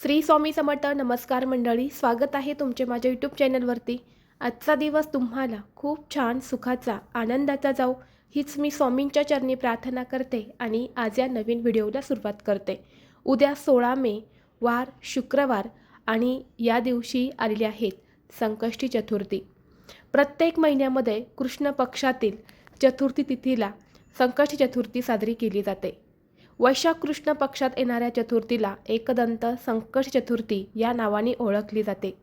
श्री स्वामी समर्थ नमस्कार मंडळी स्वागत आहे तुमचे माझ्या यूट्यूब चॅनलवरती आजचा दिवस तुम्हाला खूप छान सुखाचा आनंदाचा जाऊ हीच मी स्वामींच्या चरणी प्रार्थना करते आणि आज या नवीन व्हिडिओला सुरुवात करते. उद्या सोळा मे वार शुक्रवार आणि या दिवशी आलेले आहेत संकष्टी चतुर्थी. प्रत्येक महिन्यामध्ये कृष्ण पक्षातील चतुर्थी तिथीला संकष्टी चतुर्थी साजरी केली जाते. वैशाख कृष्ण पक्षात येणाऱ्या चतुर्थीला एकदंत संकट चतुर्थी या नावाने ओळखली जाते.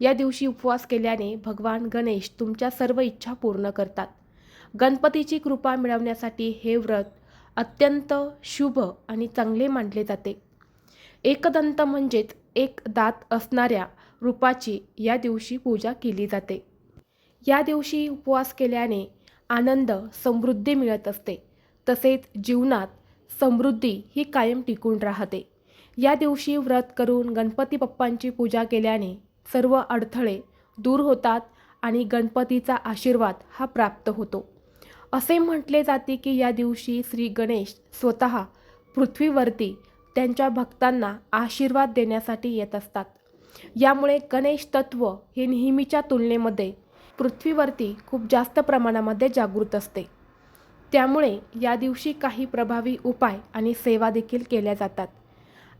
या दिवशी उपवास केल्याने भगवान गणेश तुमच्या सर्व इच्छा पूर्ण करतात. गणपतीची कृपा मिळवण्यासाठी हे व्रत अत्यंत शुभ आणि चांगले मानले जाते. एकदंत म्हणजेच एक दात असणाऱ्या रूपाची या दिवशी पूजा केली जाते. या दिवशी उपवास केल्याने आनंद समृद्धी मिळत असते. तसेच जीवनात समृद्धी ही कायम टिकून राहते. या दिवशी व्रत करून गणपती बाप्पांची पूजा केल्याने सर्व अडथळे दूर होतात आणि गणपतीचा आशीर्वाद हा प्राप्त होतो. असे म्हटले जाते की या दिवशी श्री गणेश स्वतः पृथ्वीवरती त्यांच्या भक्तांना आशीर्वाद देण्यासाठी येत असतात. यामुळे गणेश तत्व हे नेहमीच्या तुलनेमध्ये पृथ्वीवरती खूप जास्त प्रमाणामध्ये जागृत असते. त्यामुळे या दिवशी काही प्रभावी उपाय आणि सेवा देखील केल्या जातात.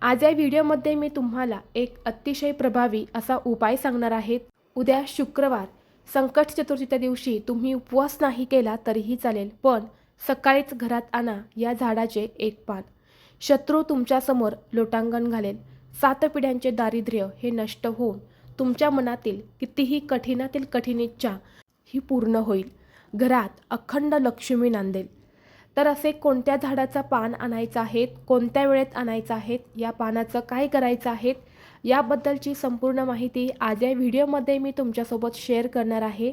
आज या व्हिडिओमध्ये मी तुम्हाला एक अतिशय प्रभावी असा उपाय सांगणार आहे. उद्या शुक्रवार संकट चतुर्थीच्या दिवशी तुम्ही उपवास नाही केला तरीही चालेल पण सकाळीच घरात आणा या झाडाचे एक पान. शत्रू तुमच्यासमोर लोटांगण घालेल. सात पिढ्यांचे दारिद्र्य हे नष्ट होऊन तुमच्या मनातील कितीही कठीणातील कठीण इच्छा ही पूर्ण होईल. घरात अखंड लक्ष्मी नांदेल. तर असे कोणत्या झाडाचं पान आणायचं आहेत कोणत्या वेळेत आणायचं आहेत या पानाचं काय करायचं आहेत याबद्दलची संपूर्ण माहिती आज या व्हिडिओमध्ये मी तुमच्यासोबत शेअर करणार आहे.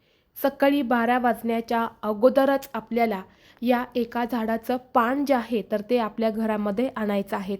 सकाळी बारा वाजण्याच्या अगोदरच आपल्याला या एका झाडाचं पान जे आहे तर ते आपल्या घरामध्ये आणायचं आहे.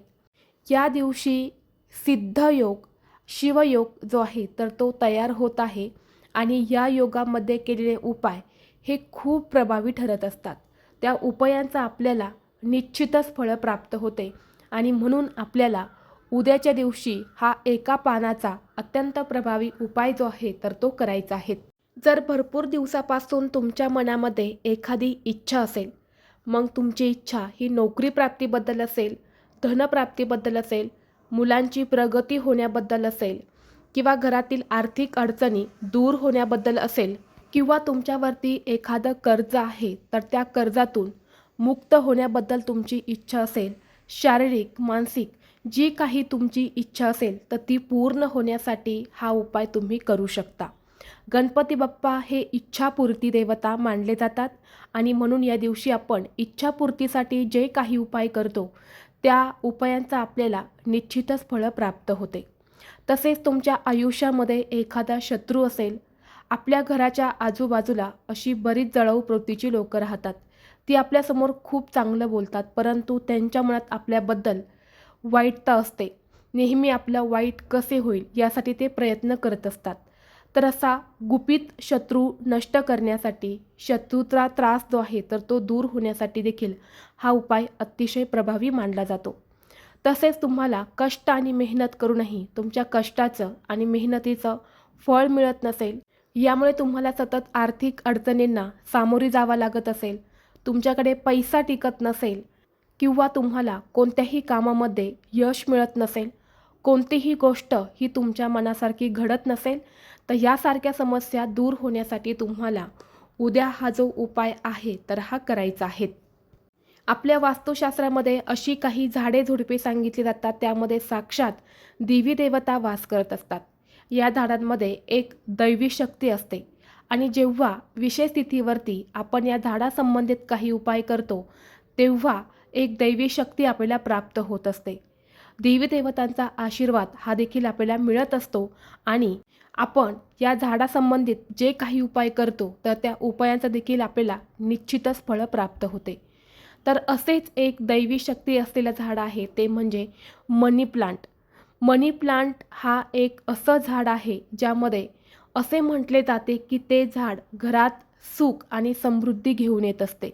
या दिवशी सिद्धयोग शिवयोग जो आहे तर तो तयार होत आहे आणि या योगामध्ये केलेले उपाय हे खूप प्रभावी ठरत असतात. त्या उपायांचा आपल्याला निश्चितच फळं प्राप्त होते आणि म्हणून आपल्याला उद्याच्या दिवशी हा एका पानाचा अत्यंत प्रभावी उपाय जो आहे तर तो करायचा आहे. जर भरपूर दिवसापासून तुमच्या मनामध्ये एखादी इच्छा असेल मग तुमची इच्छा ही नोकरी प्राप्तीबद्दल असेल धनप्राप्तीबद्दल असेल मुलांची प्रगती होण्याबद्दल असेल किंवा घरातील आर्थिक अडचणी दूर होण्याबद्दल असेल किंवा तुमच्यावरती एखादं कर्ज आहे तर त्या कर्जातून मुक्त होण्याबद्दल तुमची इच्छा असेल शारीरिक मानसिक जी काही तुमची इच्छा असेल तर ती पूर्ण होण्यासाठी हा उपाय तुम्ही करू शकता. गणपती बाप्पा हे इच्छापूर्ती देवता मानले जातात आणि म्हणून या दिवशी आपण इच्छापूर्तीसाठी जे काही उपाय करतो त्या उपायांचा आपल्याला निश्चितच फळं प्राप्त होते. तसेच तुमच्या आयुष्यामध्ये एखादा शत्रू असेल आपल्या घराच्या आजूबाजूला अशी बरीच जळाऊ प्रवृत्तीची लोकं राहतात. ती आपल्यासमोर खूप चांगलं बोलतात परंतु त्यांच्या मनात आपल्याबद्दल वाईटता असते. नेहमी आपलं वाईट कसे होईल यासाठी ते प्रयत्न करत असतात. तर असा गुपित शत्रू नष्ट करण्यासाठी शत्रूचा त्रास जो आहे तर तो दूर होण्यासाठी देखील हा उपाय अतिशय प्रभावी मानला जातो. तसेच तुम्हाला कष्ट आणि मेहनत करूनही तुमच्या कष्टाचं आणि मेहनतीचं फळ मिळत नसेल यामुळे तुम्हाला सतत आर्थिक अडचणींना सामोरी जावं लागत असेल तुमच्याकडे पैसा टिकत नसेल किंवा तुम्हाला कोणत्याही कामामध्ये यश मिळत नसेल कोणतीही गोष्ट ही तुमच्या मनासारखी घडत नसेल तर यासारख्या समस्या दूर होण्यासाठी तुम्हाला उद्या हा जो उपाय आहे तर हा करायचा आहे. आपल्या वास्तुशास्त्रामध्ये अशी काही झाडे झुडपे सांगितली जातात त्यामध्ये साक्षात देवी देवता वास करत असतात. या झाडांमध्ये एक दैवी शक्ती असते आणि जेव्हा विशेष स्थितीवरती आपण या झाडासंबंधित काही उपाय करतो तेव्हा एक दैवी शक्ती आपल्याला प्राप्त होत असते. देवी देवतांचा आशीर्वाद हा देखील आपल्याला मिळत असतो आणि आपण या झाडासंबंधित जे काही उपाय करतो तर त्या उपायांचा देखील आपल्याला निश्चितच फळं प्राप्त होते. तर असेच एक दैवी शक्ती असलेलं झाड आहे ते म्हणजे मनी प्लांट. मनी प्लांट हा एक असं झाड आहे ज्यामध्ये असे म्हटले जाते की ते झाड घरात सुख आणि समृद्धी घेऊन येत असते.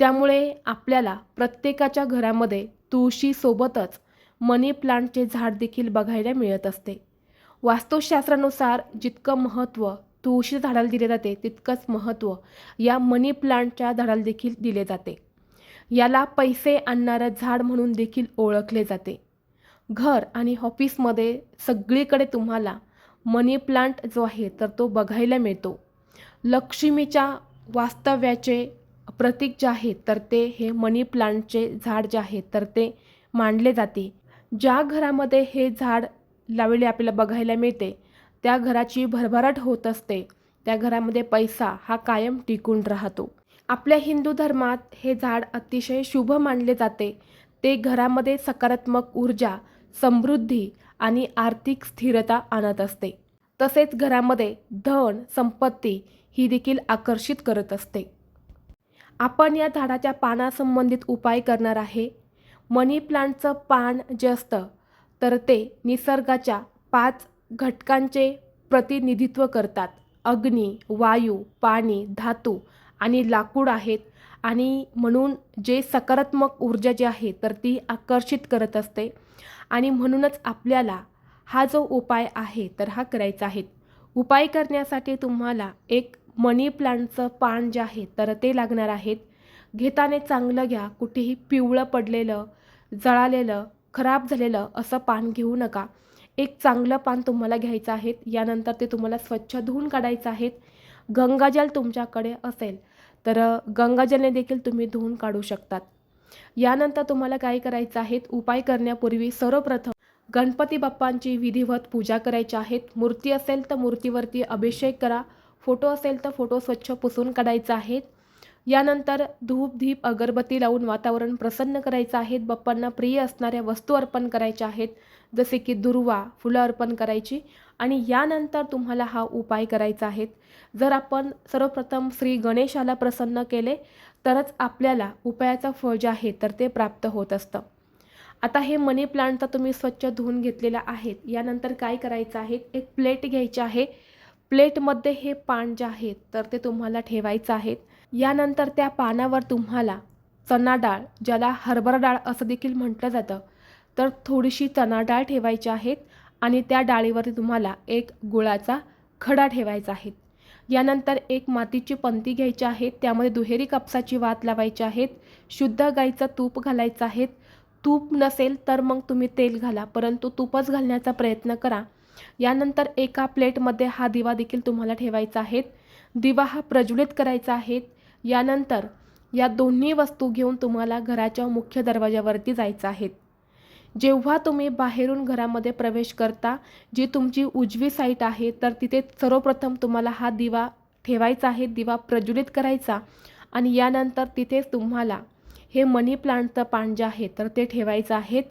त्यामुळे आपल्याला प्रत्येकाच्या घरामध्ये तुळशीसोबतच मनी प्लांटचे झाड देखील बघायला मिळत असते. वास्तुशास्त्रानुसार जितकं महत्त्व तुळशी झाडाला दिले जाते तितकंच महत्त्व या मनी प्लांटच्या झाडाला देखील दिले जाते. याला पैसे आणणारं झाड म्हणून देखील ओळखले जाते. घर आणि ऑफिसमध्ये सगळीकडे तुम्हाला मनी प्लांट जो आहे तर तो बघायला मिळतो. लक्ष्मीच्या वास्तव्याचे प्रतीक जे आहे तर ते हे मनी प्लांटचे झाड जे आहे तर ते मांडले जाते. ज्या घरामध्ये हे झाड लावलेली आपल्याला बघायला मिळते. त्या घराची भरभराट होत असते. त्या घरामध्ये पैसा हा कायम टिकून राहतो. आपल्या हिंदू धर्मात हे झाड अतिशय शुभ मानले जाते. ते घरामध्ये सकारात्मक ऊर्जा समृद्धी आणि आर्थिक स्थिरता आणत असते. तसेच घरामध्ये धन संपत्ती ही देखील आकर्षित करत असते. आपण या झाडाच्या पानासंबंधित उपाय करणार आहे. मनी प्लांटचं पान जे असतं तर ते निसर्गाच्या पाच घटकांचे प्रतिनिधित्व करतात. अग्नी वायू पाणी धातू आणि लाकूड आहेत. आणि म्हणून जे सकारात्मक ऊर्जा जी आहे तर ती आकर्षित करत असते. आणि म्हणूनच आपल्याला हा जो उपाय आहे तर हा करायचा आहे. उपाय करण्यासाठी तुम्हाला एक मनी प्लांटचं पान जे आहे तर ते लागणार आहेत घेताने चांगलं घ्या. कुठेही पिवळं पडलेलं जळालेलं खराब झालेलं असं पान घेऊ नका. एक चांगलं पान तुम्हाला घ्यायचं आहे यानंतर ते तुम्हाला स्वच्छ धुवून काढायचं आहे. गंगाजल तुमच्याकडे असेल तर गंगाजलने देखील तुम्ही धुवून काढू शकतात. यानंतर तुम्हाला काय करायचं आहेत उपाय करण्यापूर्वी सर्वप्रथम गणपती बाप्पांची विधिवत पूजा करायची आहेत मूर्ती असेल तर मूर्तीवरती अभिषेक करा. फोटो असेल तर फोटो स्वच्छ पुसून काढायचा आहे. यानंतर धूप धीप अगरबत्ती लावून वातावरण प्रसन्न करायचं आहे. बाप्पांना प्रिय असणाऱ्या वस्तू अर्पण करायच्या आहेत जसे की दुर्वा फुलं अर्पण करायची. आणि यानंतर तुम्हाला हा उपाय करायचा आहे. जर आपण सर्वप्रथम श्री गणेशाला प्रसन्न केले तरच आपल्याला उपायाचं फळ जे आहे तर ते प्राप्त होत असतं. आता हे मनी प्लांट तर तुम्ही स्वच्छ धुवून घेतलेलं आहेत यानंतर काय करायचं आहे? एक प्लेट घ्यायची आहे. प्लेटमध्ये हे पान जे आहेत तर ते तुम्हाला ठेवायचं आहे. यानंतर त्या पानावर तुम्हाला चना डाळ ज्याला हरभरा डाळ असं देखील म्हटलं जातं तर थोडीशी चना डाळ ठेवायची आहेत आणि त्या डाळीवरती तुम्हाला एक गुळाचा खडा ठेवायचा आहे. यानंतर एक मातीची पंती घ्यायची आहे त्यामध्ये दुहेरी कापसाची वात लावायची आहेत शुद्ध गाईचं तूप घालायचं आहे. तूप नसेल तर मग तुम्ही तेल घाला परंतु तूपच घालण्याचा प्रयत्न करा. यानंतर एका प्लेटमध्ये हा दिवा देखील तुम्हाला ठेवायचा आहे. दिवा हा प्रज्वलित करायचा आहे. यानंतर या दोन्ही वस्तू घेऊन तुम्हाला घराच्या मुख्य दरवाजावरती जायचं आहे. जेव्हा तुम्ही बाहेरून घरामध्ये प्रवेश करता जी तुमची उजवी साईट आहे तर तिथे सर्वप्रथम तुम्हाला हा दिवा ठेवायचा आहे दिवा प्रज्वलित करायचा आणि यानंतर तिथेच तुम्हाला हे मनी प्लांटचं पान जे आहे तर ते ठेवायचं आहे.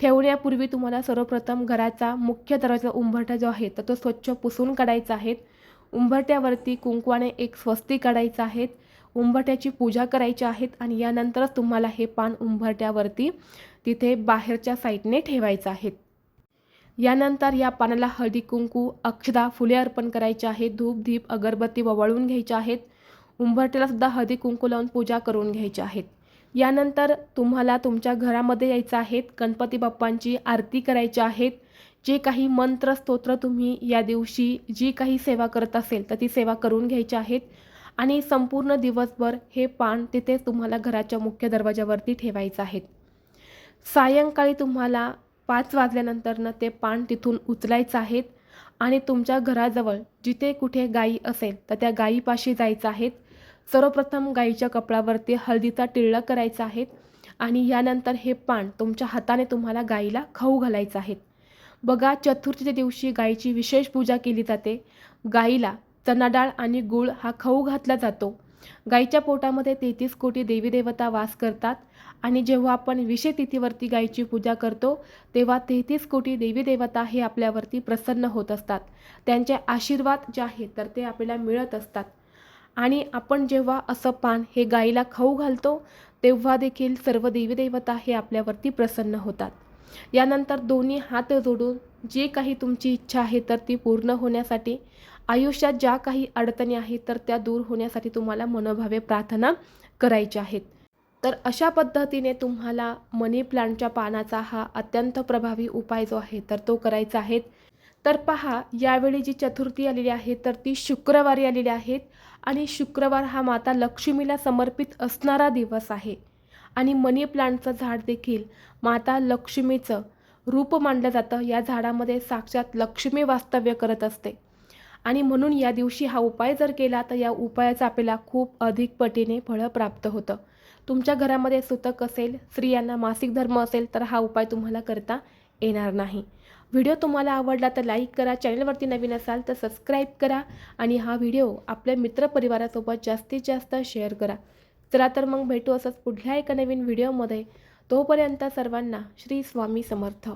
ठेवण्यापूर्वी तुम्हाला सर्वप्रथम घराचा मुख्य दरवाजा उंबरठा जो आहे तर तो स्वच्छ पुसून काढायचा आहे. उंबरट्यावरती कुंकवाने एक स्वस्ती काढायचं आहे. उंबरट्याची पूजा करायची आहेत आणि यानंतरच तुम्हाला हे पान उंबरट्यावरती तिथे बाहेरच्या साईडने ठेवायचं आहेत यानंतर या पानाला हळदी कुंकू अक्षदा फुले अर्पण करायचे आहेत. धूप दीप अगरबत्ती ववळून घ्यायच्या आहेत. उंबरट्याला सुद्धा हळदी कुंकू लावून पूजा करून घ्यायची आहेत. यानंतर तुम्हाला तुमच्या घरामध्ये यायचं आहेत गणपती बाप्पांची आरती करायची आहेत जे काही मंत्र स्तोत्र तुम्ही या दिवशी जी काही सेवा करत असेल तर ती सेवा करून घ्यायची आहेत आणि संपूर्ण दिवसभर हे पान तिथे तुम्हाला घराच्या मुख्य दरवाजावरती ठेवायचं आहे. सायंकाळी तुम्हाला पाच वाजल्यानंतरनं ते पान तिथून उचलायचं आहेत आणि तुमच्या घराजवळ जिथे कुठे गायी असेल तर त्या गायीपाशी जायचं आहेत सर्वप्रथम गाईच्या कपडावरती हळदीचा टिळा करायचा आहे आणि यानंतर हे पान तुमच्या हाताने तुम्हाला गाईला खाऊ घालायचं आहे. बघा चतुर्थीच्या दिवशी गाईची विशेष पूजा केली जाते. गाईला चना डाळ आणि गूळ हा खाऊ घातला जातो. गाईच्या पोटामध्ये तेहतीस कोटी देवीदेवता वास करतात आणि जेव्हा आपण विषय तिथीवरती गायीची पूजा करतो तेव्हा तेहतीस कोटी देवीदेवता हे आपल्यावरती प्रसन्न होत असतात. त्यांचे आशीर्वाद जे आहेत तर ते आपल्याला मिळत असतात. आणि आपण जेव्हा असं पान हे गाईला खाऊ घालतो तेव्हा देखील सर्व देवीदेवता हे आपल्यावरती प्रसन्न होतात. यानंतर दोन्ही हात जोडून जी काही तुमची इच्छा आहे तर ती पूर्ण होण्यासाठी आयुष्यात ज्या काही अडचणी आहेत तर त्या दूर होण्यासाठी तुम्हाला मनोभावे प्रार्थना करायच्या आहेत. तर अशा पद्धतीने तुम्हाला मनी प्लांटच्या पानाचा हा अत्यंत प्रभावी उपाय जो आहे तर तो करायचा आहे. तर पहा यावेळी जी चतुर्थी आलेली आहे तर ती शुक्रवारी आलेली आहेत आणि शुक्रवार हा माता लक्ष्मीला समर्पित असणारा दिवस आहे. आणि मनी प्लांटचं झाड देखील माता लक्ष्मीचं रूप मानलं जातं. या झाडामध्ये साक्षात लक्ष्मी वास्तव्य करत असते. आणि म्हणून या दिवशी हा उपाय जर केला तर या उपायाचा आपल्याला खूप अधिक पटीने फळं प्राप्त होतं. तुमच्या घरामध्ये सुतक असेल स्त्रियांना मासिक धर्म असेल तर हा उपाय तुम्हाला करता येणार नाही. व्हिडिओ तुम्हाला आवडला तर लाईक करा चॅनलवरती नवीन असाल तर सबस्क्राईब करा आणि हा व्हिडिओ आपल्या मित्रपरिवारासोबत जास्तीत जास्त शेअर करा. चला तर मग भेटू असंच पुढल्या एका नवीन व्हिडिओमध्ये. तोपर्यंत सर्वांना श्री स्वामी समर्थ.